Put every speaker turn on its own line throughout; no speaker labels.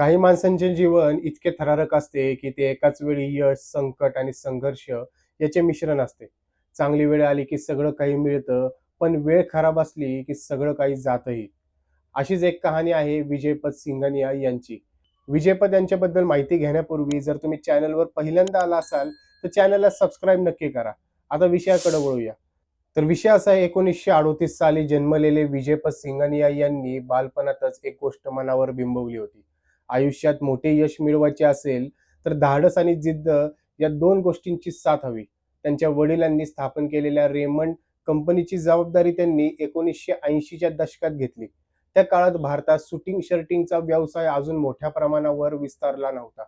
काही माणसांचे जीवन इतके थरारक असते की ते एकाच वेळी यश संकट आणि संघर्ष याचे मिश्रण असते. चांगली वेळ आली की सगळं काही मिळतं पण वेळ खराब असली की सगळं काही जातही. अशीच एक कहाणी आहे विजयपद सिंघानिया यांची. विजयपद यांच्याबद्दल माहिती घेण्यापूर्वी जर तुम्ही चॅनलवर पहिल्यांदा आला असाल तर चॅनलला सबस्क्राईब नक्की करा. आता विषयाकडे वळूया. तर विषय असा आहे एकोणीसशे अडोतीस साली जन्मलेले विजयपद सिंघानिया यांनी बालपणातच एक गोष्ट मनावर बिंबवली होती. आयुष्यात मोठे यश मिळवायचे असेल तर धाडस आणि जिद्द या दोन गोष्टींची साथ हवी. त्यांच्या वडिलांनी स्थापन केलेल्या रेमंड कंपनीची जबाबदारी त्यांनी एकोणीसशे ऐंशीच्या दशकात घेतली. त्या काळात भारतात शूटिंग शर्टिंगचा व्यवसाय अजून मोठ्या प्रमाणावर विस्तारला नव्हता.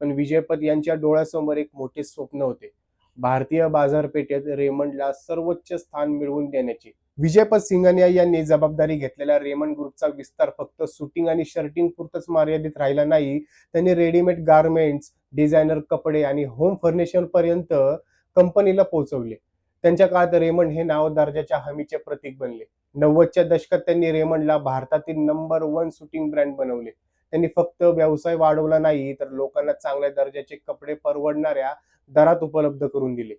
पण विजयपत यांच्या डोळ्यासमोर एक मोठे स्वप्न होते. भारतीय बाजारपेठेत रेमंडला सर्वोच्च स्थान मिळवून देण्याचे. विजयपत सिंघानिया यांनी जबाबदारी घेतलेल्या रेमंड ग्रुपचा विस्तार फक्त शूटिंग आणि शर्टिंग पुरतच मर्यादित राहिला नाही. त्यांनी रेडीमेड गारमेंट्स डिझायनर कपडे आणि होम फर्निचर पर्यंत कंपनीला पोहोचवले. त्यांच्या काळात रेमंड हे नाव दर्जाच्या हमीचे प्रतीक बनले. नव्वदच्या दशकात त्यांनी रेमंडला भारतातील नंबर वन शूटिंग ब्रँड बनवले. त्यांनी फक्त व्यवसाय वाढवला नाही तर लोकांना चांगल्या दर्जाचे कपडे परवडणाऱ्या दरात उपलब्ध करून दिले.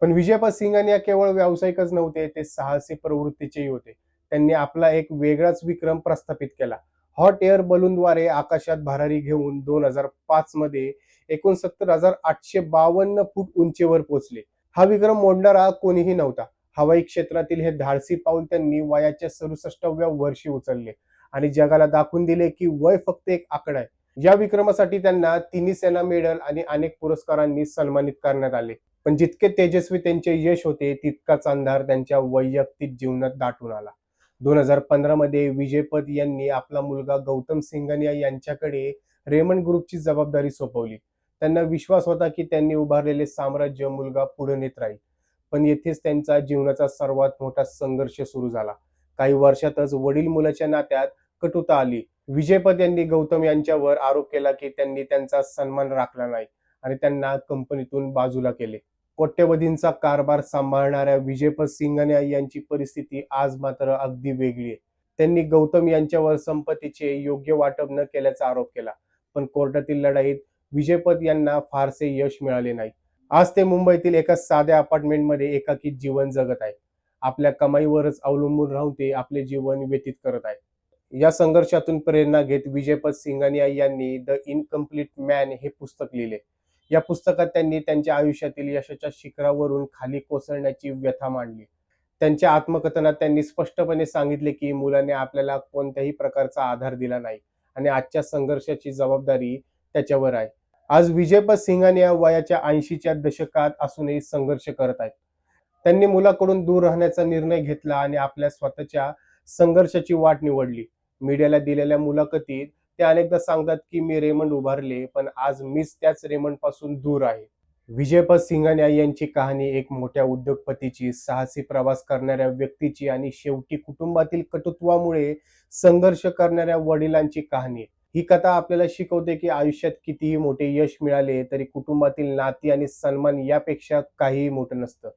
पण विजयपा सिंगाने या केवळ व्यावसायिकच नव्हते ते साहसी प्रवृत्तीचेही होते. त्यांनी आपला एक वेगळाच विक्रम प्रस्थापित केला. हॉट एअर बलूनद्वारे आकाशात भरारी घेऊन दोन हजार पाच मध्ये एकोणसत्तर हजार आठशे बावन्न फूट उंचीवर पोहोचले. हा विक्रम मोडणारा कोणीही नव्हता. हवाई क्षेत्रातील हे धाडसी पाऊल त्यांनी वयाच्या सदुसष्टाव्या वर्षी उचलले आणि जगाला दाखवून दिले की वय फक्त एक आकडा आहे. या विक्रमासाठी त्यांना तिन्ही सेना मेडल आणि अनेक पुरस्कारांनी सन्मानित करण्यात आले. पण जितके तेजस्वी त्यांचे यश होते तितकाच अंधार त्यांच्या वैयक्तिक जीवनात दाटून आला. दोन हजार पंधरा मध्ये यांनी आपला मुलगा गौतम सिंगनिया यांच्याकडे रेमंड ग्रुपची जबाबदारी सोपवली. त्यांना विश्वास होता की त्यांनी उभारलेले साम्राज्य मुलगा पुढे नेत राहील. पण येथेच त्यांचा जीवनाचा सर्वात मोठा संघर्ष सुरू झाला. काही वर्षातच वडील मुलाच्या नात्यात कटुता आली. विजयपद यांनी गौतम यांच्यावर आरोप केला की त्यांनी त्यांचा सन्मान राखला नाही आणि त्यांना कंपनीतून बाजूला केले. कोट्यवधींचा कारभार सांभाळणाऱ्या विजयपत सिंघानिया यांची परिस्थिती आज मात्र अगदी वेगळी आहे. त्यांनी गौतम यांच्यावर संपत्तीचे योग्य वाटप न केल्याचा आरोप केला पण कोर्टातील लढाईत विजयपत यांना फारसे यश मिळाले नाही. आज ते मुंबईतील एका साध्या अपार्टमेंटमध्ये एकाकी जीवन जगत आहे आपल्या कमाईवरच अवलंबून राहून ते आपले जीवन व्यतीत करत आहे या संघर्षातून प्रेरणा घेत विजयपत सिंगानिया यांनी द इनकम्प्लीट मॅन हे पुस्तक लिहिले. या पुस्तकात त्यांनी त्यांच्या आयुष्यातील यशाच्या शिखरावरून खाली कोसळण्याची व्यथा मांडली. त्यांच्या आत्मकथनात त्यांनी स्पष्टपणे सांगितले की मुलाने आपल्याला कोणत्याही प्रकारचा आधार दिला नाही आणि आजच्या संघर्षाची जबाबदारी त्याच्यावर आहे. आज विजयपत या वयाच्या ऐंशीच्या दशकात असूनही संघर्ष करत आहेत. त्यांनी मुलाकडून दूर राहण्याचा निर्णय घेतला आणि आपल्या स्वतःच्या संघर्षाची वाट निवडली. मीडियाला दिलेल्या मुलाखतीत ते अनेकदा सांगतात की मी रेमंड उभारले पण आज मीच त्याच रेमंडपासून दूर आहे. विजयपत सिंघानिया यांची कहाणी एक मोठ्या उद्योगपतीची साहसी प्रवास करणाऱ्या व्यक्तीची आणि शेवटी कुटुंबातील कटुत्वामुळे संघर्ष करणाऱ्या वडिलांची कहाणी. ही कथा आपल्याला शिकवते की आयुष्यात कितीही मोठे यश मिळाले तरी कुटुंबातील नाती आणि सन्मान यापेक्षा काहीही मोठं नसतं.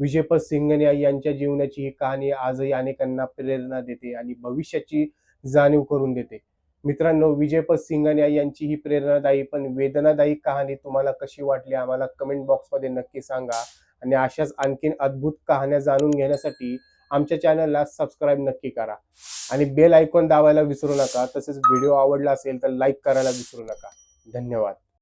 विजयपत सिंघनिया यांच्या जीवनाची ही कहाणी आजही अनेकांना प्रेरणा देते आणि भविष्याची जाणीव करून देते. मित्रांनो विजयपत सिंघानिया यांची ही प्रेरणादायी पण वेदनादायी कहाणी तुम्हाला कशी वाटली आम्हाला कमेंट बॉक्समध्ये नक्की सांगा. आणि अशाच आणखीन अद्भुत कहाण्या जाणून घेण्यासाठी आमच्या चॅनलला सबस्क्राईब नक्की करा. आणि बेल आयकॉन दाबायला विसरू नका. तसेच व्हिडिओ आवडला असेल तर लाईक करायला विसरू नका. धन्यवाद.